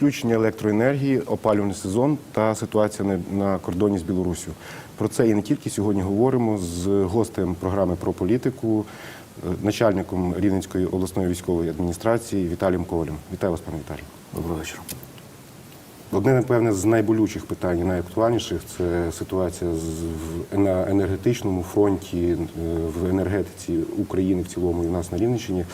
відключення електроенергії, опалювальний сезон та ситуація на, кордоні з Білоруссю. Про це і не тільки сьогодні говоримо з гостем програми про політику, е, начальником Рівненської обласної військової адміністрації Віталієм Ковалем. Вітаю вас, пане Віталій. Доброго вечора. Одне, напевне, з найболючіших питань, найактуальніших це ситуація на енергетичному фронті, е, в енергетиці України в цілому і в нас на Рівненщині.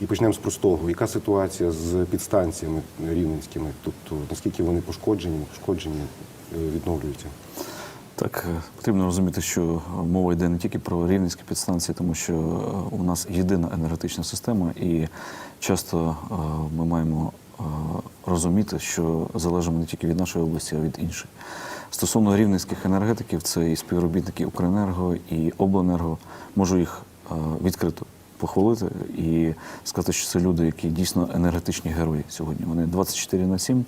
І почнемо з простого. Яка ситуація з підстанціями рівненськими? Тобто наскільки вони пошкоджені, пошкоджені, е, відновлюються? Так, е, потрібно розуміти, що мова йде не тільки про рівненські підстанції, тому що е, у нас єдина енергетична система, і часто ми маємо розуміти, що залежимо не тільки від нашої області, а від іншої. Стосовно рівненських енергетиків, це і співробітники Укренерго, і Обленерго. Можу їх відкрито похвалити і сказати, що це люди, які дійсно енергетичні герої сьогодні. Вони 24 на 7 е,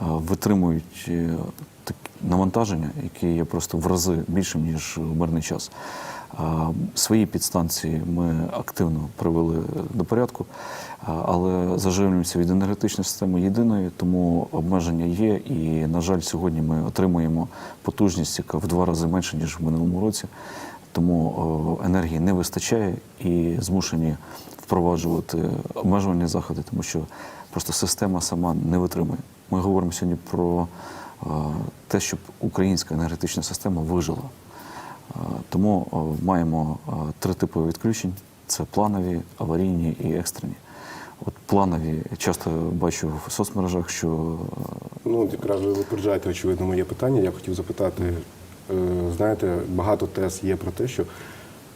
витримують е, такі навантаження, які є просто в рази більшим, ніж в мирний час. Свої підстанції ми активно привели до порядку, але заживлюємося від енергетичної системи єдиної, тому обмеження є. І, на жаль, сьогодні ми отримуємо потужність, яка в два рази менше, ніж в минулому році. Тому енергії не вистачає і змушені впроваджувати обмежувальні заходи, тому що просто система сама не витримує. Ми говоримо сьогодні про е, те, щоб українська енергетична система вижила. Е, Тому маємо е, три типи відключень: це планові, аварійні і екстрені. От планові часто бачу в соцмережах, що е, Ну, якраз ви випереджаєте, очевидно, моє питання. Я хотів запитати, е, знаєте, багато тез є про те, що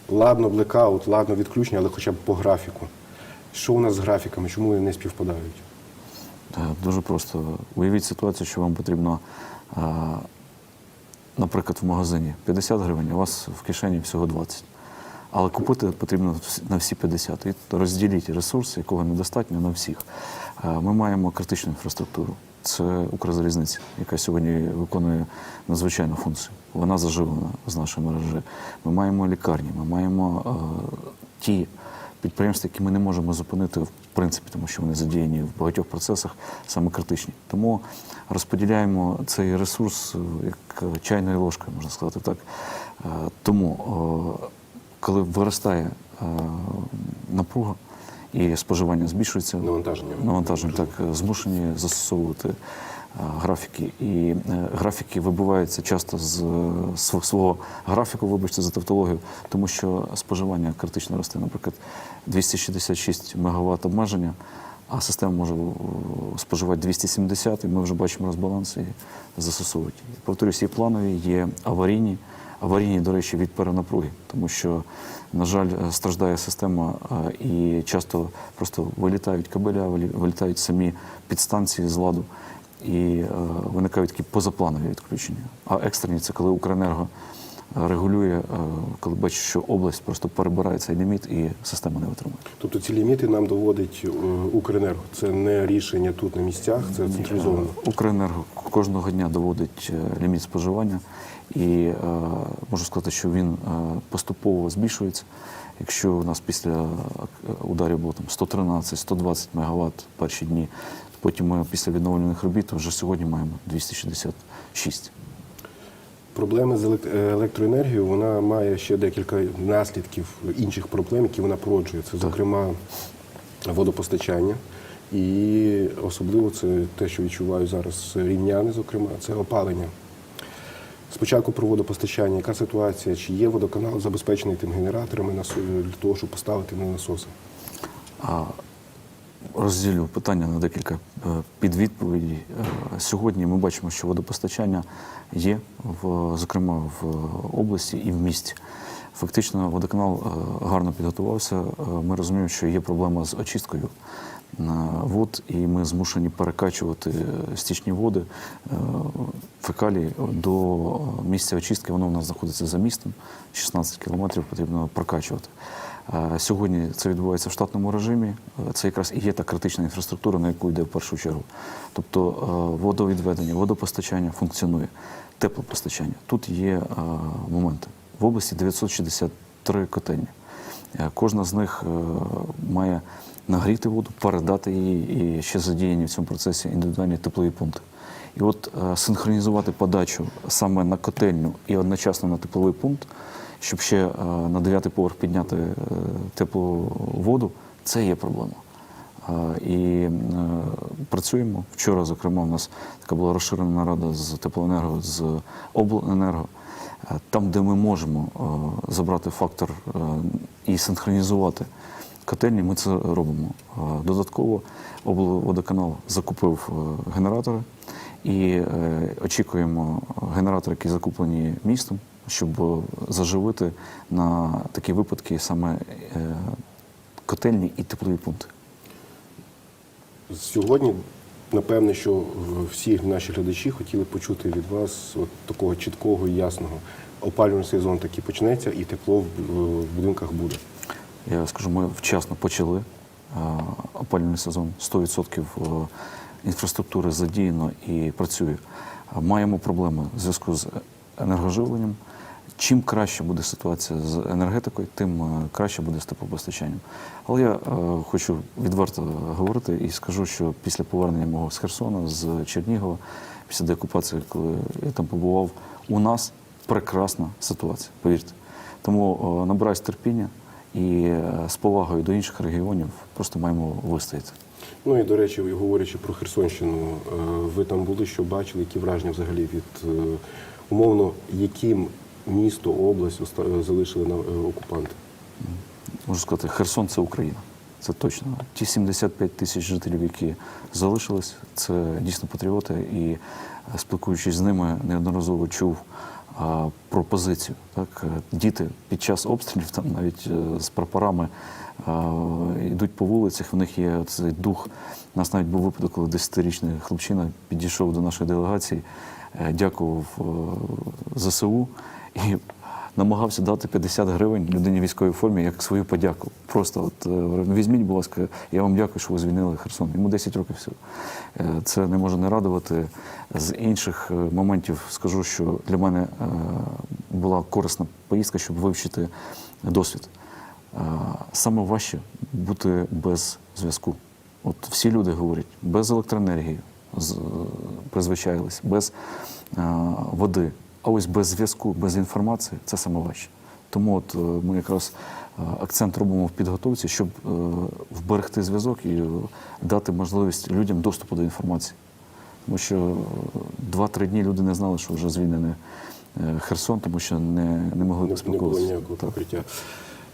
ладно блекаут, ладно відключення, але хоча б по графіку. Що у нас з графіками? Чому вони не співпадають? Е, Дуже просто. Уявіть ситуацію, що вам потрібно, е, наприклад, в магазині 50 гривень, у вас в кишені всього 20. Але купити потрібно на всі 50. І розділіть ресурс, якого недостатньо на всіх. Е, Ми маємо критичну інфраструктуру. Це Укрзалізниця, яка сьогодні виконує надзвичайну функцію. Вона заживлена з нашої мережі. Ми маємо лікарні, ми маємо е, ті підприємства, які ми не можемо зупинити в принципі, тому що вони задіяні в багатьох процесах, саме критичні. Тому розподіляємо цей ресурс е, як чайною ложкою, можна сказати так. Е, Тому, о, коли виростає е, напруга і споживання збільшується, Навантаження. навантаження так змушені застосовувати е, графіки. І е, графіки вибиваються часто з е, свого графіку, вибачте за тавтологію, тому що споживання критично росте. Наприклад, 266 МВт обмеження, а система може споживати 270, і ми вже бачимо розбаланс і застосовувати. її. Повторюсь, є планові, є аварійні. Аварійні, до речі, від перенапруги, тому що, на жаль, е, страждає система е, і часто просто вилітають кабеля, вилі- вилітають самі підстанції з ладу і е, виникають такі позапланові відключення. А екстрені це коли Укренерго регулює, е, коли бачить, що область просто перебирає цей ліміт і система не витримує. Тобто ці ліміти нам доводить е, Укренерго. Це не рішення тут на місцях, це централізовано. Укренерго кожного дня доводить е, ліміт споживання, і е, можу сказати, що він е, поступово збільшується. Якщо у нас після е, ударів було там 113-120 МВт перші дні, потім ми після відновлюваних робіт вже сьогодні маємо 266. Проблеми з е, електроенергією вона має ще декілька наслідків інших проблем, які вона породжує. Це, зокрема, водопостачання. І особливо це те, що відчувають зараз рівняни, зокрема, це опалення. Спочатку про водопостачання. Яка ситуація? Чи є водоканал забезпечений тим генераторами для того, щоб поставити на насоси? А розділю питання на декілька е, підвідповідей. Е, Сьогодні ми бачимо, що водопостачання є, в, зокрема в області і в місті. Фактично, водоканал е, гарно підготувався. Ми розуміємо, що є проблема з очисткою вод, і ми змушені перекачувати стічні води, фекалії до місця очистки. Воно у нас знаходиться за містом. 16 кілометрів потрібно прокачувати. Сьогодні це відбувається в штатному режимі. Е, Це якраз і є та критична інфраструктура, на яку йде в першу чергу. Тобто е, водовідведення, водопостачання функціонує, теплопостачання. Тут є е, моменти. В області 963 котельні. Кожна з них має нагріти воду, передати її і ще задіяні в цьому процесі індивідуальні теплові пункти. І от синхронізувати подачу саме на котельню і одночасно на тепловий пункт, щоб ще е, на дев'ятий поверх підняти е, теплу воду, це є проблема. Е, І працюємо. Вчора, зокрема, у нас така була розширена нарада з теплоенерго, з обленерго. Там, де ми можемо забрати фактор і синхронізувати котельні, ми це робимо. Додатково облводоканал закупив генератори і очікуємо генератори, які закуплені містом, щоб е, заживити на такі випадки саме е, котельні і теплові пункти. Сьогодні, напевне, що всі наші глядачі хотіли почути від вас от такого чіткого і ясного. Опалювальний сезон таки почнеться, і тепло в будинках буде. Я скажу, ми вчасно почали е, опалювальний сезон. 100% е, інфраструктури задіяно і працює. Маємо проблеми в зв'язку з енергоживленням. Чим краще буде ситуація з енергетикою, тим е, краще буде з теплопостачанням. Але я е, хочу відверто говорити і скажу, що після повернення мого з Херсона, з Чернігова, після деокупації, коли я там побував, у нас прекрасна ситуація, повірте. Тому е, набираюсь терпіння і е, з повагою до інших регіонів просто маємо вистояти. Ну і до речі, говорячи про Херсонщину, е, ви там були, що бачили, які враження взагалі від умовно, яким місто, область залишили на е, окупанти? Можу сказати, Херсон це Україна. Це точно. Ті 75 тисяч жителів, які залишились, це дійсно патріоти. І е, спілкуючись з ними, неодноразово чув а, про позицію. Так? Е, Діти під час обстрілів, там навіть з прапорами а, йдуть по вулицях, в них є цей дух. У нас навіть був випадок, коли 10-річний хлопчина підійшов до нашої делегації, дякував ЗСУ і намагався дати 50 гривень людині в військовій формі як свою подяку. Просто от е, «Ну, візьміть, будь ласка, я вам дякую, що ви звільнили Херсон. Йому 10 років всього. Е, Це не може не радувати. З інших е, моментів скажу, що для мене була корисна поїздка, щоб вивчити досвід. Саме важче бути без зв'язку. От всі люди говорять, без електроенергії призвичайлись, без води. А ось без зв'язку, без інформації це саме важче. Тому от е, ми якраз е, акцент робимо в підготовці, щоб е, вберегти зв'язок і дати можливість людям доступу до інформації. Тому що 2-3 дні люди не знали, що вже звільнений Херсон, тому що не, не могли Не, не було ніякого покриття.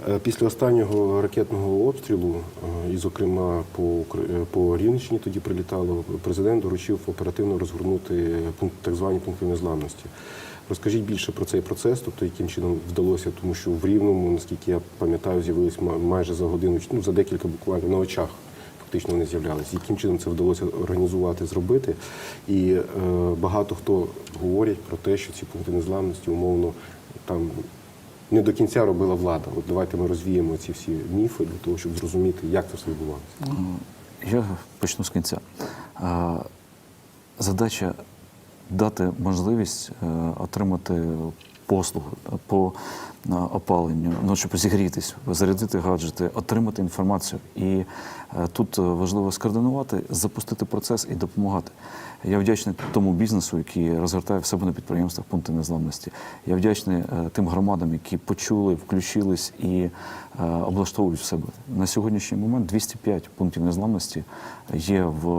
Е, Після останнього ракетного обстрілу, е, і, зокрема, по, е, по Рівненщині тоді прилітало, президент доручив оперативно розгорнути пункт, так звані пункти незламності. Розкажіть більше про цей процес, тобто яким чином вдалося, тому що в Рівному, наскільки я пам'ятаю, з'явились майже за годину, ну за декілька буквально на очах. Фактично вони з'являлися. Яким чином це вдалося організувати, зробити? І е, багато хто говорять про те, що ці пункти незламності умовно там не до кінця робила влада. От давайте ми розвіємо ці всі міфи для того, щоб зрозуміти, як це все відбувалося. Я почну з кінця. Задача дати можливість е, отримати послугу е, по е, опаленню, ну, щоб зігрітись, зарядити гаджети, отримати інформацію. І тут важливо скоординувати, запустити процес і допомагати. Я вдячний тому бізнесу, який розгортає в себе на підприємствах пункти незламності. Я вдячний е, тим громадам, які почули, включились і е, облаштовують в себе. На сьогоднішній момент 205 пунктів незламності є в е,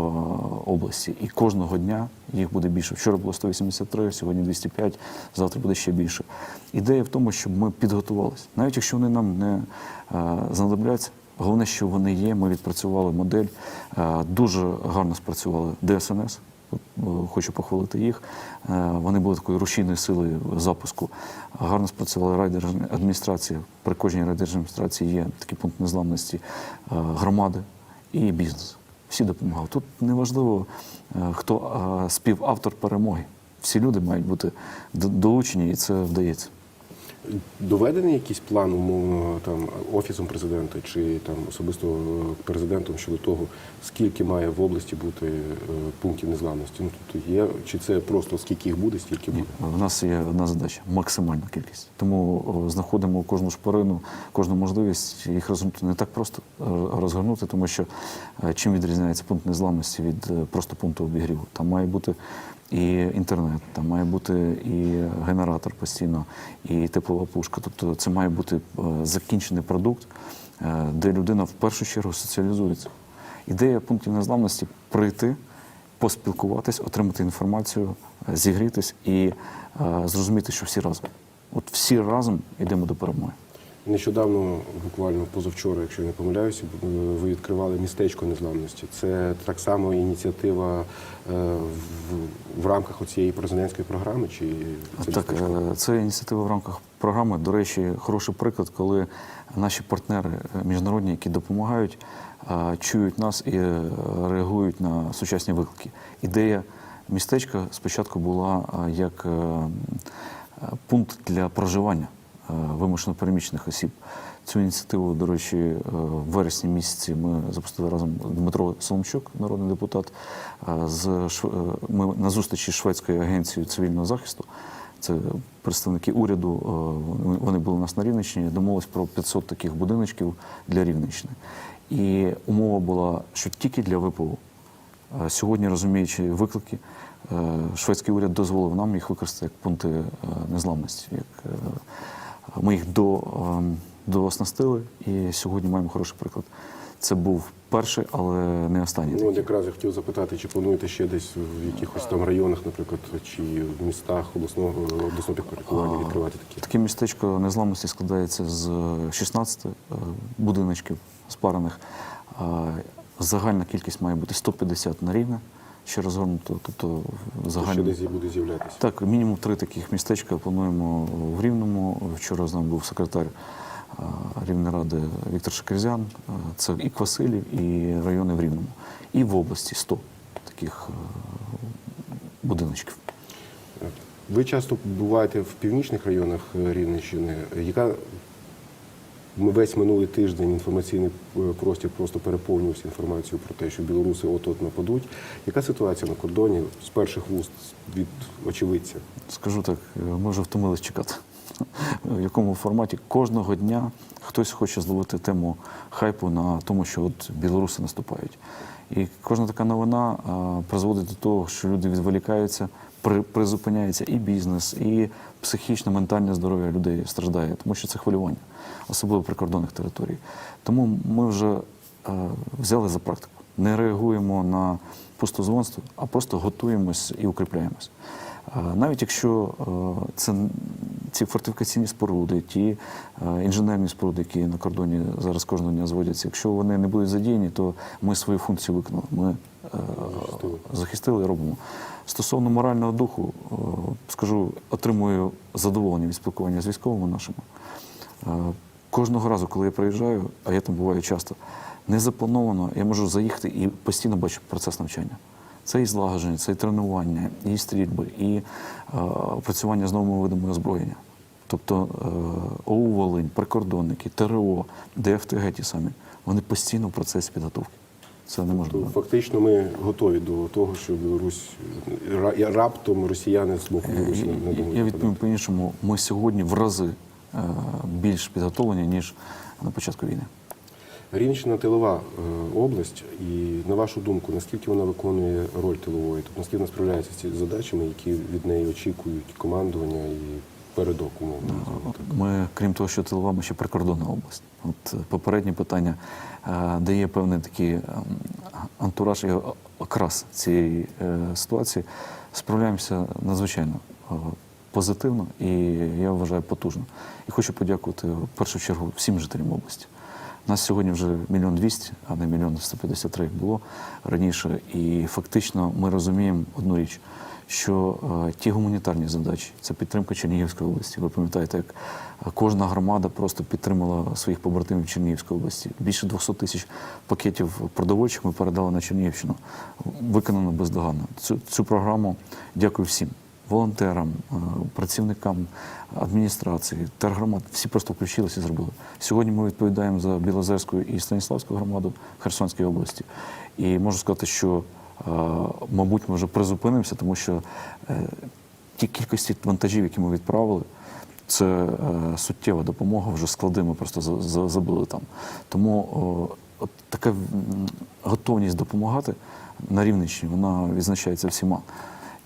області, і кожного дня їх буде більше. Вчора було 183, сьогодні 205, завтра буде ще більше. Ідея в тому, щоб ми підготувалися, навіть якщо вони нам не знадобляться. Головне, що вони є. Ми відпрацювали модель. Дуже гарно спрацювали ДСНС. Хочу похвалити їх. Е, Вони були такою рушійною силою запуску. Гарно спрацювала райдержадміністрація. При кожній райдержадміністрації є такий пункт незламності е, громади і бізнес. Всі допомагали. Тут неважливо, е, хто співавтор перемоги. Всі люди мають бути долучені, і це вдається. Доведений якийсь план, умовно, там офісом президента чи там особисто е, президентом щодо того, скільки має в області бути е, пунктів незламності? Ну тобто є чи це просто скільки їх буде, стільки буде? В нас є одна задача максимальна кількість. Тому знаходимо кожну шпарину, кожну можливість їх розгорнути не так просто е, розгорнути, тому що чим відрізняється пункт незламності від просто пункту обігріву. Там має бути і інтернет, там має бути і генератор постійно, і теплова пушка. Тобто це має бути е, закінчений продукт, е, де людина в першу чергу соціалізується. Ідея пунктів незламності прийти поспілкуватись, отримати інформацію, е, зігрітись і зрозуміти, що всі разом. От всі разом йдемо до перемоги. Нещодавно, буквально позавчора, якщо я не помиляюся, е, ви відкривали містечко незламності. Це так само ініціатива е, в, рамках цієї президентської програми, чи це Так, містечко? е, це ініціатива в рамках програми. До речі, хороший приклад, коли наші партнери міжнародні, які допомагають, чують нас і реагують на сучасні виклики. Ідея містечка спочатку була як пункт для проживання вимушено переміщених осіб. Цю ініціативу, до речі, е, в вересні місяці ми запустили разом Дмитро Соломчук, народний депутат, е, з е, ми на зустрічі з шведською агенцією цивільного захисту. Це представники уряду. е, вони- були у нас на Рівненщині. Домовились про 500 таких будиночків для Рівненщини. І умова була, що тільки для ВПО. Е, Сьогодні, розуміючи виклики, е, шведський уряд дозволив нам їх використати як пункти е, незламності. Як, е, ми їх до, ем, дооснастили, і сьогодні маємо хороший приклад. Це був перший, але не останній. Ну, якраз я хотів запитати, чи плануєте ще десь в якихось там районах, наприклад, чи в містах обласного обласного підпорядкування відкривати такі? Таке містечко незламності складається з 16 е, будиночків спарених. Е, Загальна кількість має бути 150 на рівне, ще розгорнуто. Тобто Що загальна. десь буде з'являтися? Так, мінімум три таких містечка плануємо в Рівному. Вчора з нами був секретар е, Рівної ради Віктор Шакерзян. Е, Це і Квасилів, і райони в Рівному. І в області 100 таких е, будиночків. Ви часто буваєте в північних районах Рівненщини. Яка весь минулий тиждень інформаційний е, простір просто переповнювався інформацією про те, що білоруси от-от нападуть. Яка ситуація на кордоні з перших вуст від очевидця? Скажу так, е, ми вже втомились чекати. В якому форматі кожного дня хтось хоче зловити тему хайпу на тому, що от білоруси наступають. І кожна така новина призводить до того, що люди відволікаються, призупиняється і бізнес, і психічне, ментальне здоров'я людей страждає, тому що це хвилювання, особливо прикордонних територій. Тому ми вже е, взяли за практику. Не реагуємо на пустозвонство, а просто готуємось і укріпляємось. Е, Навіть якщо е, це ці фортифікаційні споруди, ті е, інженерні споруди, які на кордоні зараз кожного дня зводяться, якщо вони не будуть задіяні, то ми свою функцію виконали. Ми захистили і робимо. Стосовно морального духу, е, скажу, отримую задоволення від спілкування з військовими нашими. Е, Кожного разу, коли я приїжджаю, а я там буваю часто, не заплановано, я можу заїхати і постійно бачу процес навчання. Це і злагодження, це і тренування, і стрільби, і е, опрацювання з новими видами озброєння. Тобто ОУ Волинь, прикордонники, ТРО, ДФТГ ті самі, вони постійно в процесі підготовки. Це не можна. То фактично ми готові до того, що Білорусь ра- раптом росіяни зможуть Е, Білорусь не Я- думають Я відповім по-іншому. Ми сьогодні в рази е, більш підготовлені, ніж на початку війни. Рівненщина тилова е, область, і на вашу думку, наскільки вона виконує роль тилової? Тобто наскільки вона справляється з цими задачами, які від неї очікують командування і передок умовно? Ми, крім того, що тилова, ми ще прикордонна область. От е, попереднє питання е, дає певний такий ем, антураж і окрас цієї е, ситуації. Справляємося надзвичайно позитивно і я вважаю потужно. І хочу подякувати в першу чергу всім жителям області. Нас сьогодні вже мільйон двісті, а не мільйон 153, як було раніше. І фактично ми розуміємо одну річ, що е, ті гуманітарні задачі, це підтримка Чернігівської області. Ви пам'ятаєте, як е, кожна громада просто підтримала своїх побратимів Чернігівської області. Більше 200 тисяч пакетів продовольчих ми передали на Чернігівщину. Виконано бездоганно. Цю, цю програму дякую всім. волонтерам, е, працівникам адміністрації, тергромад, всі просто включилися і зробили. Сьогодні ми відповідаємо за Білозерську і Станіславську громаду Херсонської області. І можу сказати, що, мабуть, ми вже призупинимося, тому що е, ті кількості вантажів, які ми відправили, це е, суттєва допомога. Вже склади ми просто за- за- забили там. Тому от така готовність допомагати на Рівненщині вона відзначається всіма.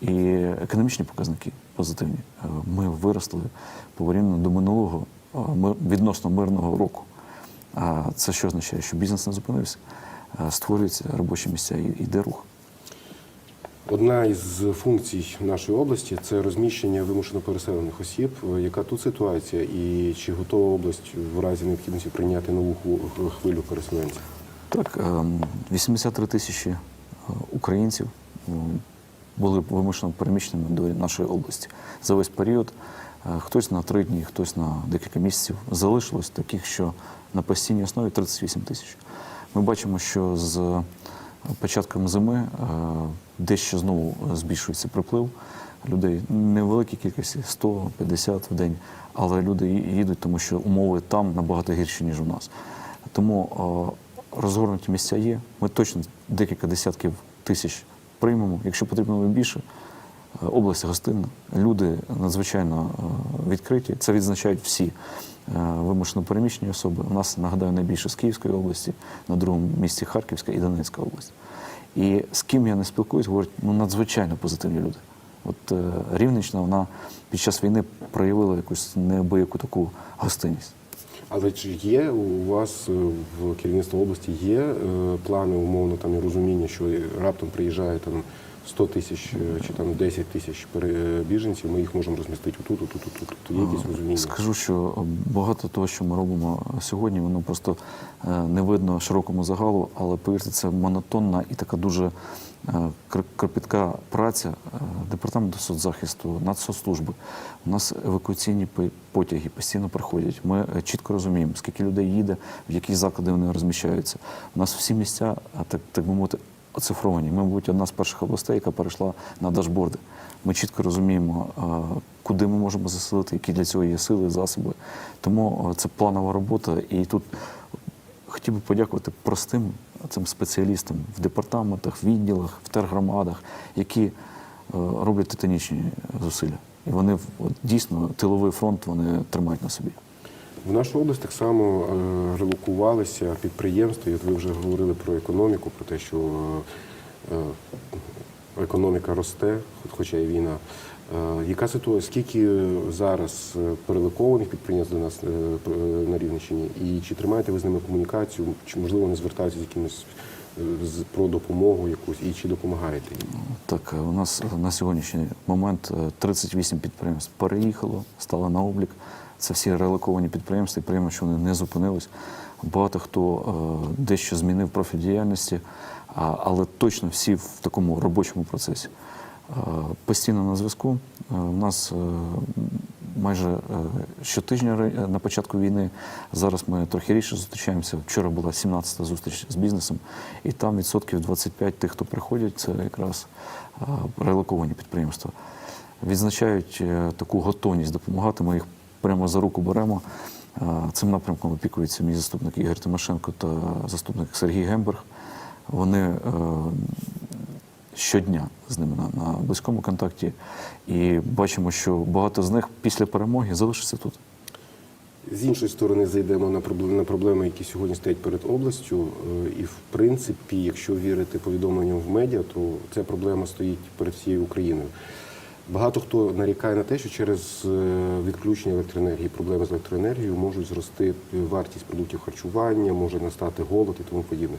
І економічні показники позитивні. Е, Ми виросли порівняно до минулого ми- відносно мирного року. А це що означає? Що бізнес не зупинився, створюються робочі місця і йде рух. Одна із функцій нашої області це розміщення вимушено переселених осіб. Яка тут ситуація, і чи готова область в разі необхідності прийняти нову хвилю переселенців? Так, ем, 83 тисячі е, українців були вимушено переміщеними до нашої області за весь період. Е, Хтось на три дні, хтось на декілька місяців. Залишилось таких, що на постійній основі 38 тисяч. Ми бачимо, що з початком зими е, дещо знову збільшується приплив людей. Невеликій кількості 100-50 в день, але люди їдуть, тому що умови там набагато гірші, ніж у нас. Тому е, розгорнуті місця є. Ми точно декілька десятків тисяч приймемо. Якщо потрібно більше, е, область гостинна. Люди надзвичайно е, відкриті. Це відзначають всі е, вимушено переміщені особи. У нас, нагадаю, найбільше з Київської області, на другому місці Харківська і Донецька область. І з ким я не спілкуюсь, говорять, ну надзвичайно позитивні люди. От е, Рівненщина, вона під час війни проявила якусь неабияку таку гостинність. Але чи є у вас е, в керівництві області є е, плани, умовно там і розуміння, що раптом приїжджає там 100 тисяч е, чи там 10 тисяч біженців, ми їх можемо розмістити отут, отут, отут. Тобто є якісь розуміння? Скажу, що багато того, що ми робимо сьогодні, воно просто е, не видно широкому загалу, але повірте, це монотонна і така дуже е, кропітка праця е, департаменту соцзахисту, Нацсоцслужби. У нас евакуаційні потяги постійно проходять. Ми е, чітко розуміємо, скільки людей їде, в які заклади вони розміщаються. У нас всі місця, так, так би мовити, оцифровані. Ми, мабуть, одна з перших областей, яка перейшла на дашборди. Ми чітко розуміємо, е, куди ми можемо заселити, які для цього є сили, засоби. Тому е, це планова робота. І тут хотів би подякувати простим цим спеціалістам в департаментах, відділах, в тергромадах, які е, роблять титанічні зусилля. І вони дійсно тиловий фронт вони тримають на собі. В нашу область так само е, релокувалися підприємства. От ви вже говорили про економіку, про те, що е, е, економіка росте, хоча і війна. Яка ситуація? Скільки зараз перелокованих підприємств до нас на Рівненщині? І чи тримаєте ви з ними комунікацію? Чи можливо вони звертаються з якимось про допомогу якусь і чи допомагаєте їм? Так, у нас на сьогоднішній момент е, 38 підприємств переїхало, стало на облік. Це всі релоковані підприємства, і приємно, що вони не зупинились. Багато хто е, дещо змінив профіль діяльності, але точно всі в такому робочому процесі. Е, Постійно на зв'язку. У нас е, майже е, щотижня на початку війни. Зараз ми трохи рідше зустрічаємося. Вчора була 17-та зустріч з бізнесом, і там відсотків 25 тих, хто приходять, це якраз релоковані підприємства. Відзначають таку готовність допомагати. Ми їх прямо за руку беремо. Е, Цим напрямком опікується мій заступник Ігор Тимошенко та заступник Сергій Гемберг. Вони е, щодня з ними на, на близькому контакті, і бачимо, що багато з них після перемоги залишаться тут. З іншої сторони, зайдемо на проблеми, на проблеми, які сьогодні стоять перед областю. Е, І в принципі, якщо вірити повідомленням в медіа, то ця проблема стоїть перед всією Україною. Багато хто нарікає на те, що через е, відключення електроенергії, проблеми з електроенергією можуть зрости вартість продуктів харчування, може настати голод і тому подібне.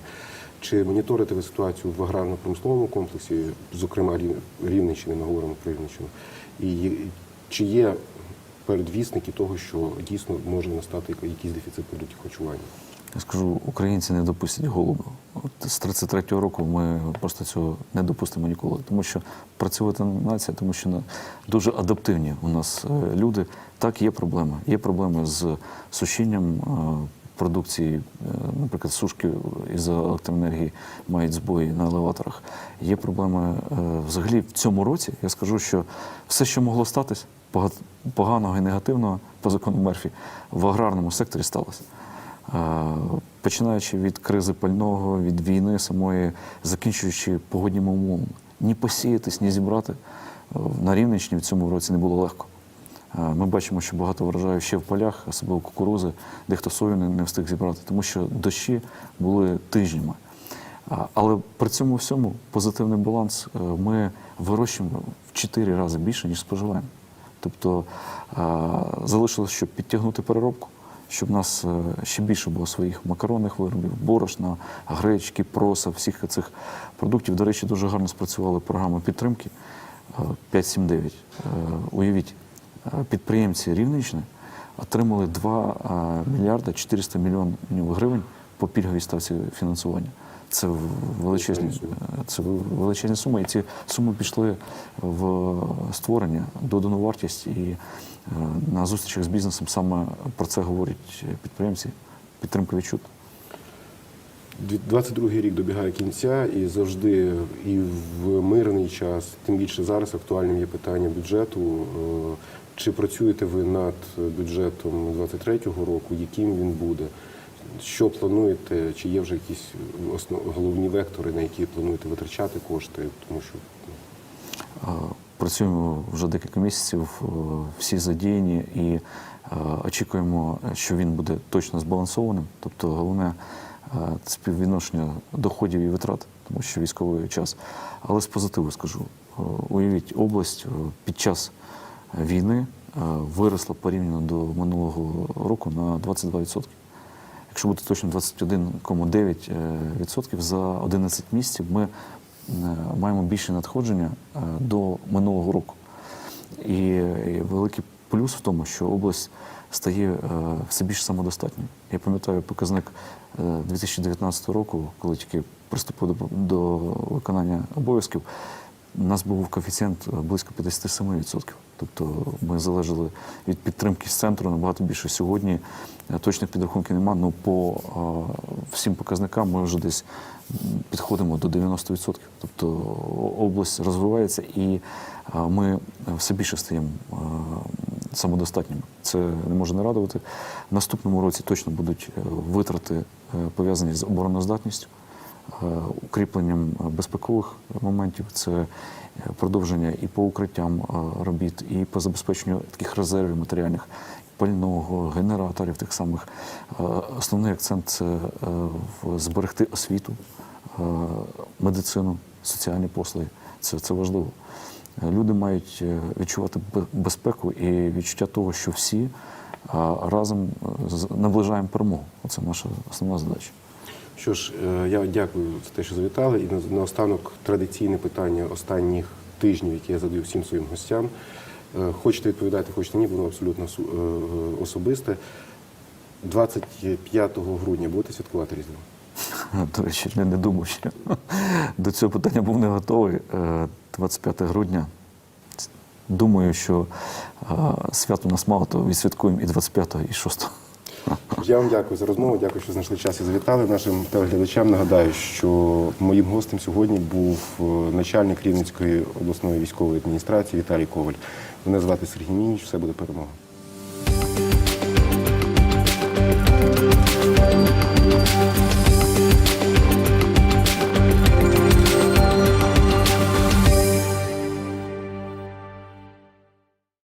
Чи моніторите ви ситуацію в аграрно-промисловому комплексі, зокрема Рів- Рівненщини, ми говоримо про Рівненщину, і чи є передвісники того, що дійсно може настати якийсь дефіцит продуктів харчування? Я скажу, українці не допустять голоду. От з 33-го року ми просто цього не допустимо ніколи. Тому що працювати нація, тому що дуже адаптивні у нас е, люди. Так, є проблеми. Є проблеми з сушінням е, продукції, е, наприклад, сушки із електроенергії мають збої на елеваторах. Є проблеми взагалі в цьому році. Я скажу, що все, що могло статись, пога- поганого і негативного по закону Мерфі, в аграрному секторі сталося. Починаючи від кризи пального, від війни самої, закінчуючи погодніми умовами. Ні посіятись, ні зібрати е, на Рівненщині в цьому році не було легко. Е, Ми бачимо, що багато врожаю ще в полях, особливо кукурузи, дехто сою не, встиг зібрати, тому що дощі були тижнями. Але при цьому всьому позитивний баланс е, ми вирощуємо в 4 рази більше, ніж споживаємо. Тобто залишилось, щоб підтягнути переробку, щоб в нас е, ще більше було своїх макаронних виробів, борошна, гречки, проса, всіх цих продуктів. До речі, дуже гарно спрацювала програма підтримки е, 579. Е, Уявіть, е, підприємці Рівненщини отримали 2 е, мільярда 400 мільйонів гривень по пільговій ставці фінансування. Це величезні, це величезні суми, і ці суми пішли в створення, додану вартість. І на зустрічах з бізнесом саме про це говорять підприємці. Підтримка відчута. 22 рік добігає кінця, і завжди, і в мирний час, тим більше зараз актуальним є питання бюджету. Е, Чи працюєте ви над бюджетом 23-го року? Яким він буде? Що плануєте? Чи є вже якісь основ... головні вектори, на які плануєте витрачати кошти? Тому що Е, Працюємо вже декілька місяців, е, всі задіяні і е, очікуємо, що він буде точно збалансованим. Тобто головне е, співвідношення доходів і витрат, тому що військовий час. Але з позитиву скажу: уявіть, область під час війни виросла порівняно до минулого року на 22%. Якщо бути точно 21,9% за 11 місяців ми маємо більше надходження е, до минулого року. І великий плюс в тому, що область стає е, все більш самодостатньою. Я пам'ятаю показник е, 2019 року, коли тільки приступив до, виконання обов'язків, у нас був коефіцієнт е, близько 57%. Тобто ми залежали від підтримки з центру набагато більше. Сьогодні е, точних підрахунків немає, але по е, всім показникам ми вже десь підходимо до 90%. Тобто область розвивається і е, ми все більше стаємо самодостатніми. Це не може не радувати. В наступному році точно будуть витрати пов'язані з обороноздатністю укріпленням е, безпекових моментів, це е, продовження і по укриттям е, робіт, і по забезпеченню таких резервів матеріальних, пального, генераторів тих самих. Е, Основний акцент це е, зберегти освіту, е, медицину, соціальні послуги. Це, це важливо. Е, Люди мають е, відчувати безпеку і відчуття того, що всі е, разом е, наближаємо перемогу. Це наша основна задача. Що ж, е, я дякую за те, що завітали. І наостанок традиційне питання останніх тижнів, які я задаю всім своїм гостям. Е, Хочете відповідати, хочете ні, воно абсолютно е, особисте. 25 грудня будете святкувати Різдво? До речі, не, не думав ще. До цього питання був не готовий. Е, 25 грудня. Думаю, що свят у нас мало, то відсвяткуємо і 25-го, і 6-го. Я вам дякую за розмову. Дякую, що знайшли час і завітали. Нашим телеглядачам нагадаю, що моїм гостем сьогодні був е, начальник Рівненської обласної військової адміністрації Віталій Коваль. Мене звати Сергій Мініч. Все буде перемога.